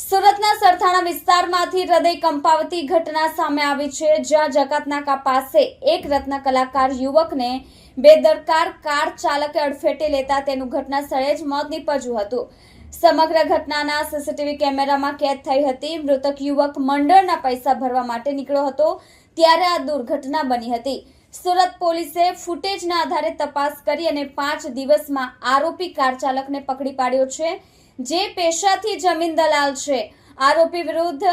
સુરતના સરથાણા વિસ્તારમાંથી હૃદય કંપાવતી ઘટના સામે આવી છે, જ્યાં જકાતનાકા પાસે એક રત્ન કલાકાર યુવકને બેદરકાર કાર ચાલકે અડફેટે લેતા તેનું ઘટના સ્થળે જ મોત નીપજ્યું હતું. સમગ્ર ઘટનાના સીસીટીવી કેમેરામાં કેદ થઈ હતી. મૃતક યુવક મંડળના પૈસા ભરવા માટે નીકળ્યો હતો, ત્યારે આ દુર્ઘટના બની હતી. સુરત પોલીસે ફૂટેજના આધારે તપાસ કરી અને પાંચ દિવસમાં આરોપી કાર ચાલકને પકડી પાડ્યો છે, જે પેશાથી જમીન દલાલ છે. આરોપી વિરુદ્ધ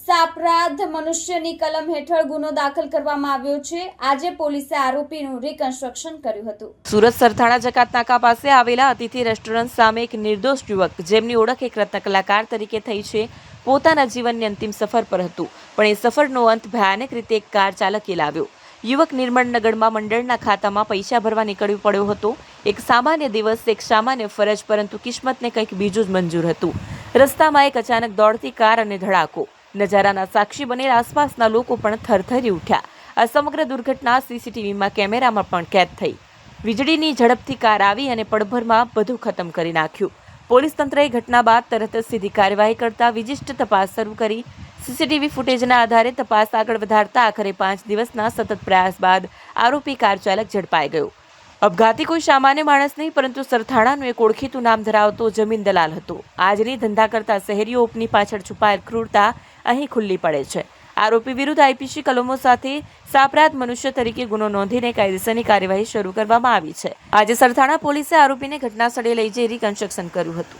સાપરાધ મનુષ્યની કલમ હેઠળ ગુનો દાખલ કરવામાં આવ્યો છે. આજે પોલીસે આરોપીનું રિકન્સ્ટ્રક્શન કર્યું હતું. સુરત સરથાણા જકાત નાકા પાસે આવેલા અતિથિ રેસ્ટોરન્ટ સામે એક નિર્દોષ યુવક, જેમની ઓળખ એક રત્ન કલાકાર તરીકે થઈ છે, પોતાના જીવનની અંતિમ સફર પર હતું. પણ એ સફરનો અંત ભયાનક રીતે એક કાર ચાલકે લાવ્યો. યુવક નિર્મળનગરમાં મંડળના ખાતામાં પૈસા ભરવા નીકળ્યો પડ્યો હતો. એક સામાન્ય દિવસ, એક સામાન્ય ફરજ, પરંતુ કિસ્મતને કંઈક બીજું જ મંજૂર હતું. રસ્તામાં એક અચાનક દોડતી કાર અને ધડાકો. નજારાના સાક્ષી બનેલ આસપાસના લોકો પણ થરથરી ઉઠ્યા. આ સમગ્ર દુર્ઘટના સીસીટીવીમાં કેમેરામાં પણ કેદ થઈ. વીજળીની ઝડપથી કાર આવી અને પળભરમાં બધું ખતમ કરી નાખ્યું. પોલીસ તંત્રએ ઘટના બાદ તરત જ સીધી કાર્યવાહી કરતા વિશિષ્ટ તપાસ શરૂ કરી. સીસીટીવી ફૂટેજના આધારે તપાસ આગળ વધારતા આખરે પાંચ દિવસના સતત પ્રયાસ બાદ આરોપી કાર ચાલક ઝડપાઈ ગયો. અપઘાતી કોઈ સામાન્ય માણસ નહીં, પરંતુ સરથાણાનું એક ઓળખીતું નામ ધરાવતો જમીન દલાલ હતો. આજની ધંધા કરતા શહેરીઓ ઉપની પાછળ છુપાયેલ ક્રૂરતા અહીં ખુલ્લી પડે છે. આરોપી વિરુદ્ધ આઈપીસી કલમો સાથે સાપરાધ મનુષ્ય તરીકે ગુનો નોંધીને કાયદેસરની કાર્યવાહી શરૂ કરવામાં આવી છે. આજે સરથાણા પોલીસે આરોપીને ઘટના સ્થળે લઈ જઈ રિકન્સ્ટ્રક્શન કર્યું હતું.